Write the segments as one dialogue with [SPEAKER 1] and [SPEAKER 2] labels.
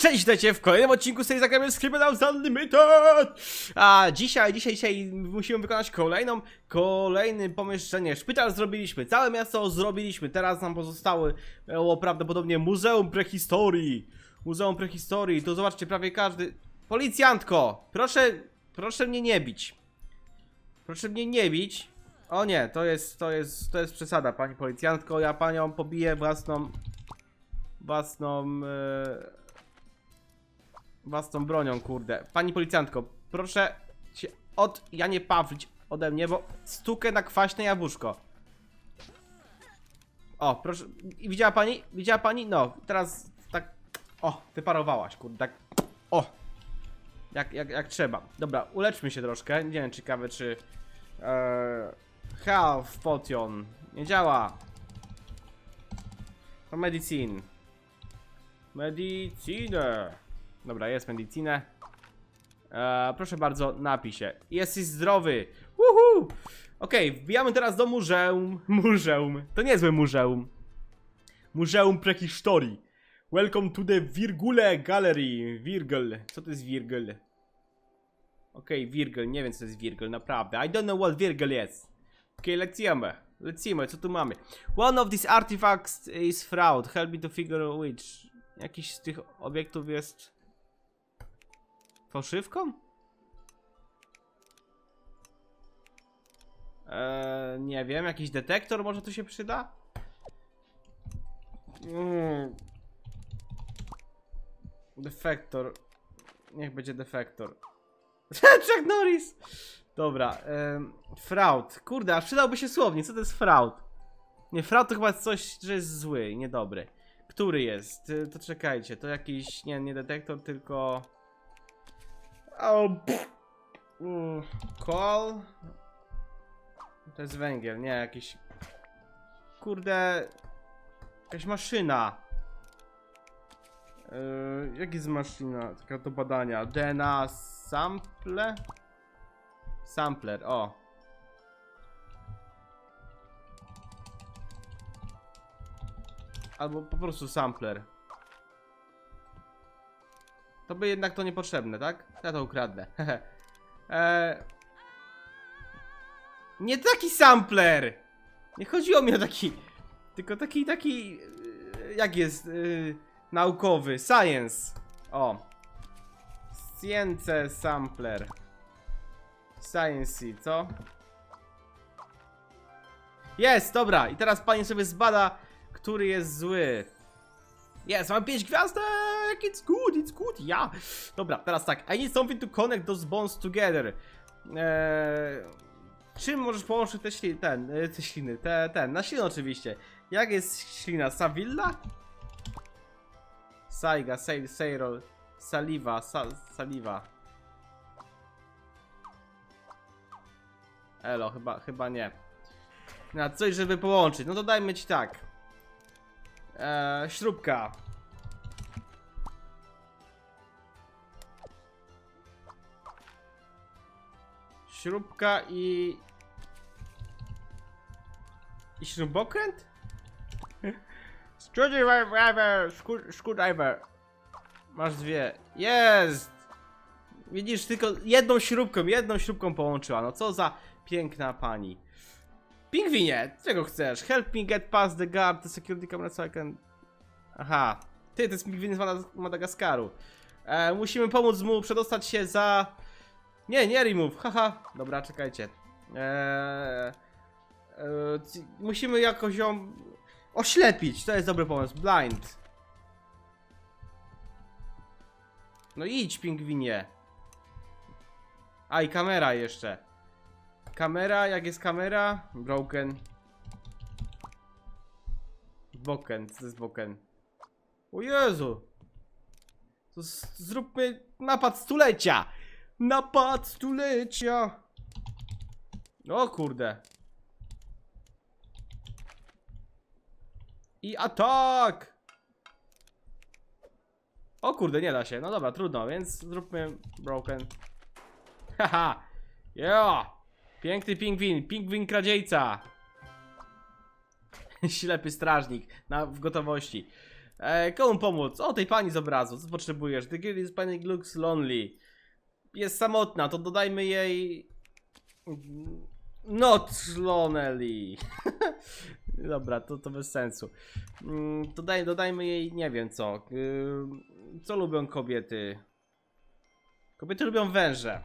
[SPEAKER 1] Cześć, witajcie w kolejnym odcinku z tej zagramy z Criminals Unlimited! A dzisiaj, dzisiaj, dzisiaj musimy wykonać kolejną, kolejny pomieszczenie. Szpital zrobiliśmy, całe miasto zrobiliśmy. Teraz nam pozostały o, prawdopodobnie Muzeum Prehistorii. Muzeum Prehistorii, to zobaczcie, prawie każdy... Policjantko! Proszę, proszę mnie nie bić. Proszę mnie nie bić. O nie, to jest, to jest, to jest przesada, pani policjantko. Ja panią pobiję własną... Własną... e, własną bronią, kurde. Pani policjantko, proszę się od Janie Pawlić ode mnie, bo stukę na kwaśne jabłuszko. O, proszę. Widziała pani? Widziała pani? No, teraz tak. O, wyparowałaś, kurde, tak. O! Jak, jak, jak trzeba. Dobra, uleczmy się troszkę. Nie wiem, ciekawe czy. Eee, health potion. Nie działa. To medicine. Dobra, jest medycinę. Eee, proszę bardzo, napij się. Jesteś zdrowy. Uhu! Okej, wbijamy teraz do muzeum. Muzeum. To niezłe muzeum. Muzeum Prehistorii. Welcome to the Virgule Gallery. Virgul. Co to jest Virgul? Okej, okay. Nie wiem, co to jest Virgul, naprawdę. I don't know what Virgul jest. Okej, okay, lecimy. Lecimy, co tu mamy? One of these artifacts is fraud. Help me to figure which. Jakiś z tych obiektów jest Fałszywką? Eee, nie wiem, jakiś detektor może tu się przyda? Mm. Defektor. Niech będzie defektor. Chuck Norris! Dobra, fraud. Kurde, a przydałby się słownie, co to jest fraud? Nie, fraud to chyba coś, że jest zły i niedobry. Który jest? To czekajcie, to jakiś, nie, nie detektor, tylko... O, mm, Kol. To jest węgiel, nie jakiś. Kurde. Jakaś maszyna. Yy, jest maszyna? Taka do badania. DNA sample? Sampler, o. Albo po prostu sampler. To by jednak to niepotrzebne, tak? Ja to ukradnę. eee... Nie taki sampler! Nie chodziło mi o taki... Tylko taki, taki... E, jak jest? Yy, naukowy. Science. O. Science sampler. Science, co? Jest, dobra. I teraz pani sobie zbada, który jest zły. Jest, mam 5 gwiazdek! It's good, it's good, ja! Dobra, teraz tak. I need something to connect those bones together. Eee, czym możesz połączyć te śliny, ten, e, te śliny, te, ten, na ślinę oczywiście. Jak jest ślina? Savilla? Saiga, Sail, Sairol, Saliva, sal, Saliva. Elo, chyba, chyba nie. Na coś, żeby połączyć. No to dajmy ci tak. Eee, śrubka. Śrubka i... I śrubokręt? Screwdriver, screwdriver. Masz dwie. Jest! Widzisz, tylko jedną śrubką, jedną śrubką połączyła. No co za piękna pani. Pingwinie, czego chcesz? Help me get past the guard, the security camera so I can... Aha. Ty, to jest pingwin z Madagaskaru. E, musimy pomóc mu przedostać się za... Nie, nie remove, haha. Dobra, czekajcie. Eee, e, musimy jakoś ją oślepić, to jest dobry pomysł. Blind. No idź, pingwinie. A i kamera jeszcze. Kamera, jak jest kamera? Broken. Boken, co to jest boken? O Jezu! To zróbmy napad stulecia! Napad stulecia! O kurde. I atak! O kurde, nie da się. No dobra, trudno, więc zróbmy broken. Haha! Yeah! Piękny pingwin, pingwin kradziejca. Ślepy strażnik na, w gotowości. E, komu pomóc? O, tej pani z obrazu. Co potrzebujesz? The girl is panic looks lonely. Jest samotna, to dodajmy jej... Not lonely. Dobra, to, to bez sensu. Mm, Dodaj, dodajmy jej, nie wiem co. Ym, Co lubią kobiety? Kobiety lubią węże.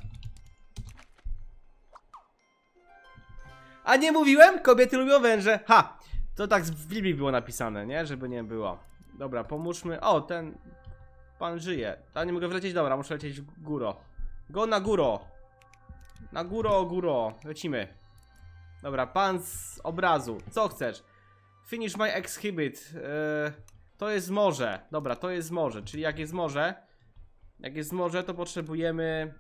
[SPEAKER 1] A nie mówiłem? Kobiety lubią węże. Ha! To tak w Biblii było napisane, nie? Żeby nie było. Dobra, pomóżmy. O, ten pan żyje. A nie mogę wlecieć? Dobra, muszę lecieć w góro. Go na góro. Na góro, góro. Lecimy. Dobra, pan z obrazu. Co chcesz? Finish my exhibit. Yy, to jest morze. Dobra, to jest morze. Czyli jak jest morze, jak jest morze, to potrzebujemy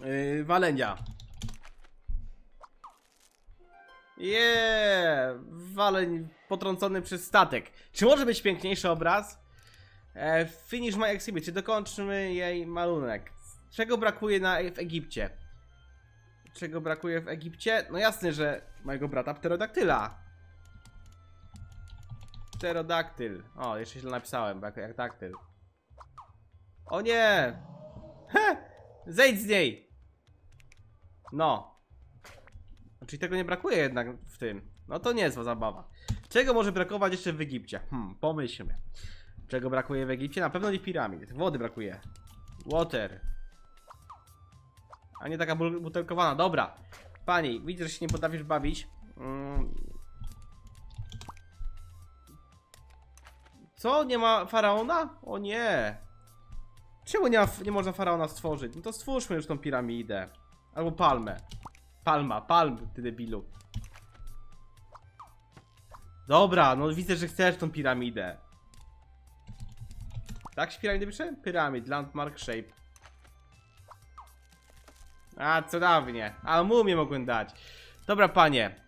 [SPEAKER 1] yy, walenia. Yeah! Waleń potrącony przez statek. Czy może być piękniejszy obraz? E, finish my exhibit. Czy dokończymy jej malunek? Czego brakuje na, w Egipcie? Czego brakuje w Egipcie? No jasne, że mojego brata pterodaktyla. Pterodaktyl. O, jeszcze źle napisałem, jak, jak daktyl. O nie! He! Zejdź z niej! No. Czyli tego nie brakuje jednak w tym. No to niezła zabawa. Czego może brakować jeszcze w Egipcie? Hmm, pomyślmy. Czego brakuje w Egipcie? Na pewno nie piramid. Wody brakuje. Water. A nie taka butelkowana. Dobra. Pani, widzę, że się nie potrafisz bawić. Mm. Co? Nie ma faraona? O nie. Czemu nie, ma, nie można faraona stworzyć? No to stwórzmy już tą piramidę. Albo palmę. Palma, palm, ty debilu. Dobra, no widzę, że chcesz tą piramidę. Tak się piramidę pisze? Pyramid, landmark shape. A, co dawnie. A, mumię mogłem dać. Dobra, panie.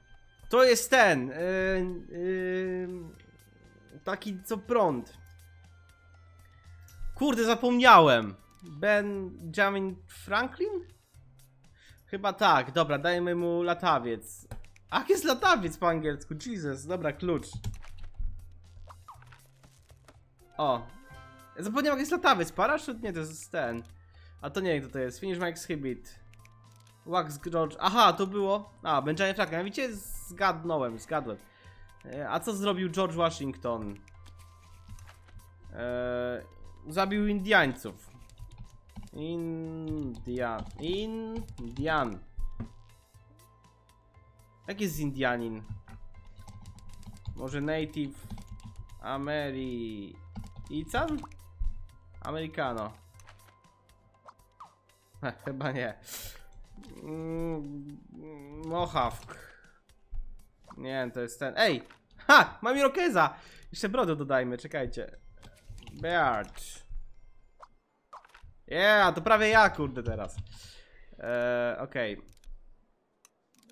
[SPEAKER 1] To jest ten. Yy, yy, taki co prąd. Kurde, zapomniałem. Benjamin Franklin? Chyba tak, dobra, dajmy mu latawiec. Ach, jest latawiec po angielsku, Jesus, dobra, klucz. O. Ja zapomniałem, jak jest latawiec, paraszut? Nie, to jest ten. A to nie kto to jest, finish my exhibit. Wax George, aha, to było. A, Benjamin Franklin, widzicie, zgadnąłem, zgadłem. E, A co zrobił George Washington? Eee, zabił Indiańców. Indian. Indian. Jak jest Indianin? Może Native American? Americano. Heh, Chyba nie. Mm, Mohawk. Nie, to jest ten. Ej! Ha! Mam Irokeza! Jeszcze brodę dodajmy, czekajcie. Beard. Yeah, to prawie ja, kurde, teraz. Eee, okej.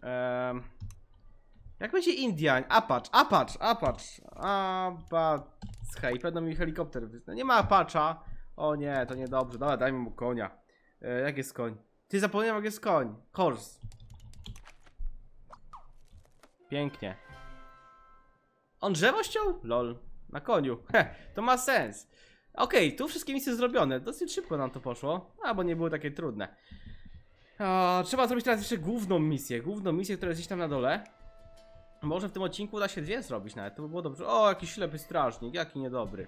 [SPEAKER 1] Ehm, jak będzie Indian? Apacz, Apacz. Apacz. Hej, pewno mi helikopter wyzna. Nie ma Apacza. O nie, to niedobrze. Dobra, dajmy mu konia. Eee, jak jest koń? Ty zapomniałem, jak jest koń. Horse. Pięknie. On drzewo ściął? Lol. Na koniu. Heh, to ma sens. Okej, tu wszystkie misje zrobione. Dosyć szybko nam to poszło. A, bo nie były takie trudne. O, trzeba zrobić teraz jeszcze główną misję. Główną misję, która jest gdzieś tam na dole. Może w tym odcinku uda się dwie zrobić nawet. To by było dobrze. O, jakiś ślepy strażnik. Jaki niedobry.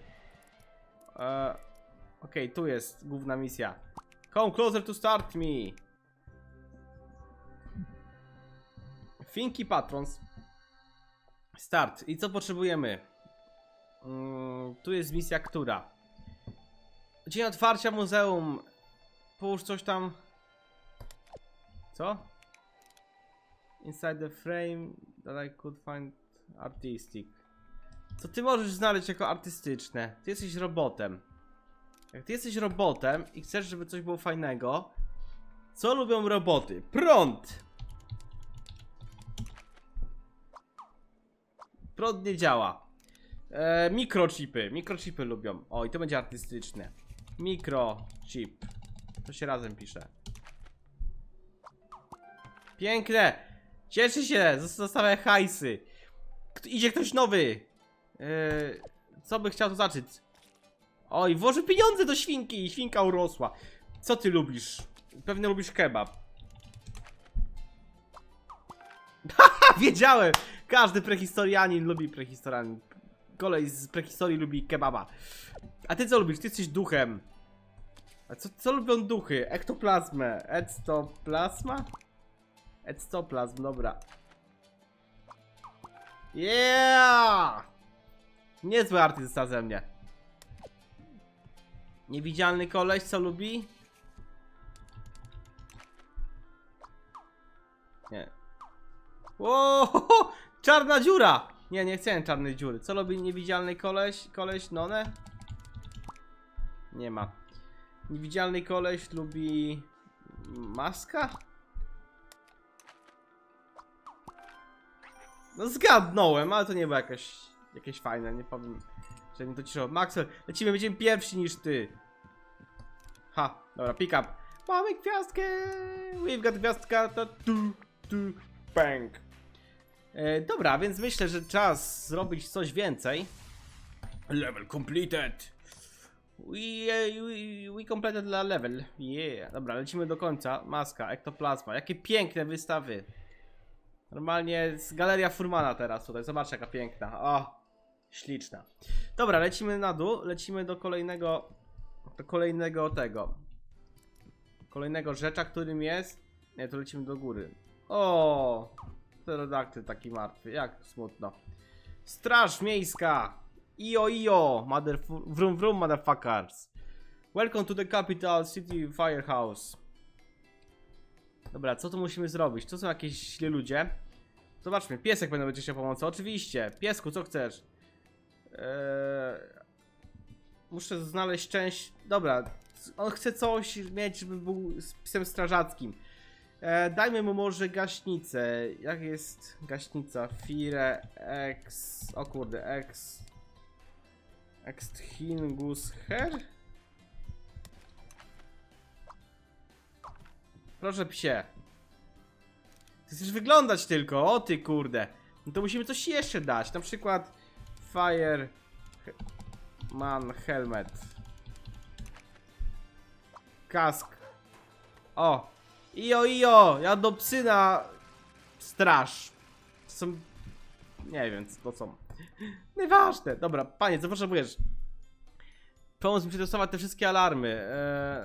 [SPEAKER 1] E, Okej, tu jest główna misja. Come closer to start me. Finki Patrons. Start. I co potrzebujemy? Mm, tu jest misja która? Dzień otwarcia muzeum. Połóż coś tam. Co? Inside the frame that I could find artistic. Co ty możesz znaleźć jako artystyczne? Ty jesteś robotem. Jak ty jesteś robotem i chcesz, żeby coś było fajnego, co lubią roboty? Prąd! Prąd nie działa. E, mikrochipy. Mikrochipy lubią. O, i to będzie artystyczne. Mikrochip. To się razem pisze. Piękne! Cieszy się! Zostawia hajsy. Idzie ktoś nowy. E, Co by chciał to zacząć? Oj, włoży pieniądze do świnki i świnka urosła. Co ty lubisz? Pewnie lubisz kebab. Haha, wiedziałem! Każdy prehistorianin lubi prehistorianin. Kolej z prehistorii lubi kebaba. A ty co lubisz? Ty jesteś duchem. A co, co lubią duchy? Ektoplazmę. Ectoplasma? Ectoplazm, dobra. Yeah! Niezły artysta ze mnie. Niewidzialny koleś, co lubi? Nie. O, czarna dziura! Nie, nie chciałem czarnej dziury. Co lubi niewidzialny koleś? Koleś, none? Nie ma. Niewidzialny koleś lubi... Maska? No zgadnąłem, ale to nie było jakieś, jakieś fajne, nie powiem, że mi to cieszyło. Maxwell, lecimy, będziemy pierwsi niż ty. Ha, dobra, pick up. Mamy gwiazdkę! We've got gwiazdka, to tu, tu, bang. E, dobra, więc myślę, że czas zrobić coś więcej. Level completed. We, we, we completed the level. Yeah. Dobra, lecimy do końca. Maska, ektoplazma. Jakie piękne wystawy. Normalnie z galeria Furmana teraz tutaj. Zobacz jaka piękna. O, śliczna. Dobra, lecimy na dół. Lecimy do kolejnego. Do kolejnego tego. Kolejnego rzecza, którym jest. Nie, tu lecimy do góry. O, pterodaktyl taki martwy. Jak smutno. Straż miejska. Io io, mother vrum vrum motherfuckers. Welcome to the capital city firehouse. Dobra, co tu musimy zrobić? To są jakieś źli ludzie. Zobaczmy, piesek będę będzie chciał pomocy. Oczywiście. Piesku, co chcesz? Eee... Muszę znaleźć część... Dobra, on chce coś mieć, żeby był z psem strażackim. Eee, dajmy mu może gaśnicę. Jak jest gaśnica? Fire X... O kurde, X... Extingus Her? Proszę psie. Ty chcesz wyglądać tylko, o ty kurde. No to musimy coś jeszcze dać, na przykład Fire Man Helmet. Kask. O. Ijo, ijo, ja do psyna straż. To są... Nie wiem, co to są. Nieważne. Dobra, panie, co potrzebujesz? Pomóc mi przetestować te wszystkie alarmy.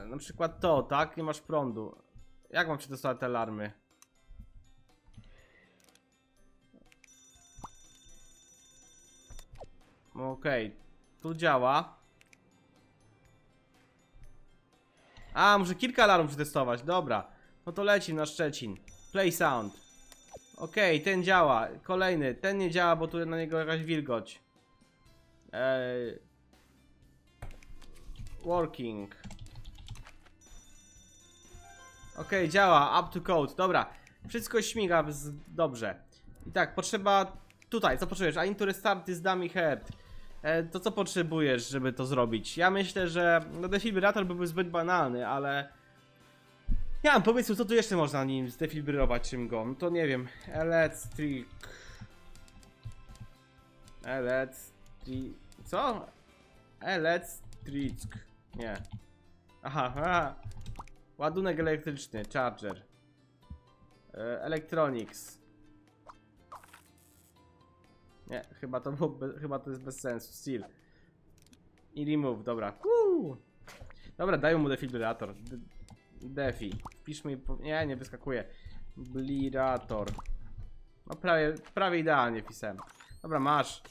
[SPEAKER 1] Eee, na przykład to, tak? Nie masz prądu. Jak mam przetestować te alarmy? Okej, okay. tu działa. A, muszę kilka alarmów przetestować, dobra. No to leci na Szczecin. Play sound. Okej, okay, ten działa. Kolejny, ten nie działa, bo tu na niego jakaś wilgoć. Eee... Working. Okej, okay, działa, up to code, dobra. Wszystko śmiga dobrze. I tak, potrzeba tutaj, co potrzebujesz? Need to restart this dummy head. E, to co potrzebujesz, żeby to zrobić? Ja myślę, że no, defibrillator byłby zbyt banalny, ale... Ja mam pomysł, co tu jeszcze można nim zdefibrylować czym go? No to nie wiem. Electric... Electric... Co? Electric... Nie. Aha, aha. Ładunek elektryczny, charger. E, electronics. Nie, chyba to, było chyba to jest bez sensu. Steel. I remove, dobra. Dobra, dajmy mu defibrylator. De defi. Wpiszmy. Nie, nie wyskakuje. Blirator. No prawie, prawie idealnie pisałem. Dobra, masz.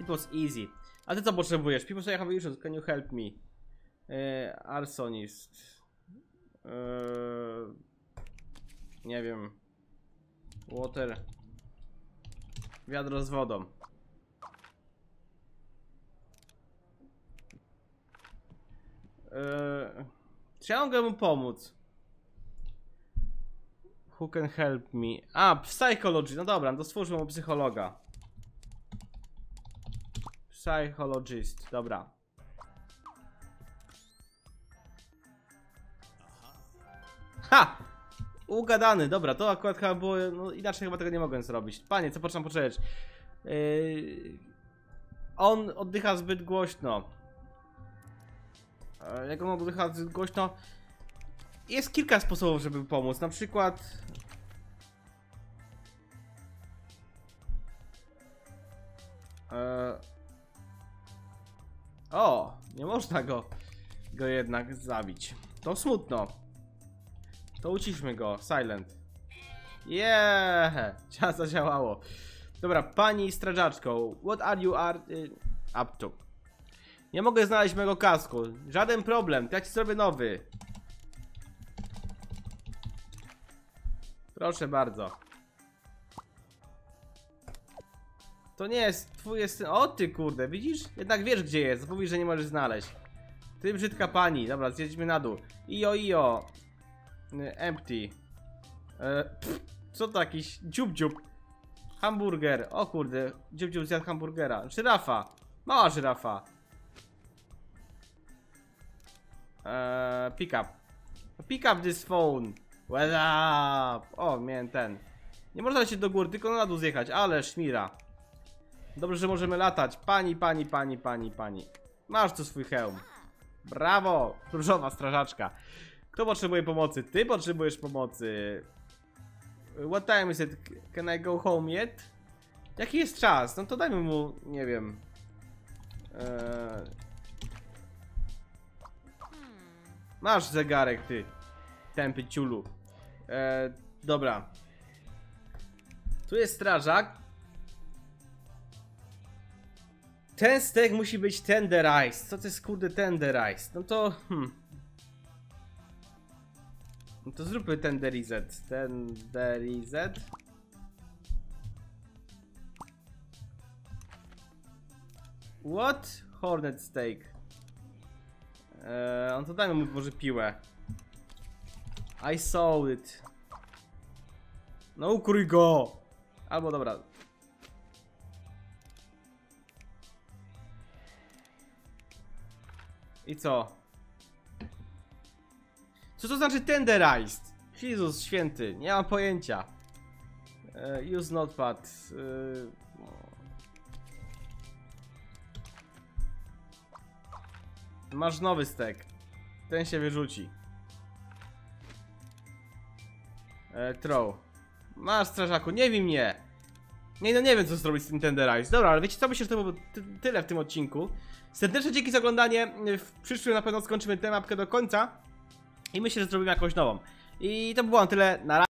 [SPEAKER 1] It was easy. A ty co potrzebujesz? People say I have issues. Can you help me? Yy, arsonist. Yy, nie wiem. Water. Wiadro z wodą. Yy, czy ja mogę mu pomóc? Who can help me? A, psychology. No dobra, to stwórzmy mu psychologa. Psychologist, dobra. Ha! Ugadany, dobra, to akurat chyba było, no inaczej chyba tego nie mogłem zrobić. Panie, co potrzebam poczekać? Yy, on oddycha zbyt głośno. Oddycha zbyt głośno, jest kilka sposobów, żeby pomóc. Na przykład. E... O, nie można go, go jednak zabić. To smutno. To uciszmy go. Silent. Yeah! Zadziałało. Dobra, pani strażaczką. What are you are y, up to? Nie mogę znaleźć mojego kasku. Żaden problem, ja ci zrobię nowy. Proszę bardzo. To nie jest twój jest. O ty kurde, widzisz? Jednak wiesz gdzie jest. Mówisz, że nie możesz znaleźć. Ty brzydka pani. Dobra, zjedźmy na dół. Ijo. Y, Empty. E, pff, co to jakiś dziób dziób. Hamburger. O kurde, dziób dziób zjadł hamburgera. Żyrafa. Mała żyrafa. Eee, pick up. Pick up this phone. What up? O, miałem ten. Nie można lecieć do góry, tylko na dół zjechać, ale szmira. Dobrze, że możemy latać. Pani, pani, pani, pani, pani. Masz tu swój hełm. Brawo! Różowa strażaczka. Kto potrzebuje pomocy? Ty potrzebujesz pomocy. What time is it? Can I go home yet? Jaki jest czas? No to dajmy mu, nie wiem. Eee... Masz zegarek, ty. Tępy ciulu. Eee, dobra. Tu jest strażak. Ten stek musi być tenderized. Co to jest kurde tenderized? No to... Hmm. No to zróbmy tenderized. Tenderized. What? Hornet steak. Eee, on to dajmy mu może piłę. I saw it. No ukrój go! Albo dobra. I co? Co to znaczy tenderized? Jezus święty, nie mam pojęcia. E, use notepad. E, Masz nowy stek. Ten się wyrzuci. E, throw. Masz strażaku, nie wiem mnie. Nie no nie wiem co zrobić z tym. Dobra, ale wiecie co, myślę, że to było ty tyle w tym odcinku. Serdeczne dzięki za oglądanie. W przyszłym na pewno skończymy tę mapkę do końca. I myślę, że zrobimy jakąś nową. I to by było na tyle. Na razie.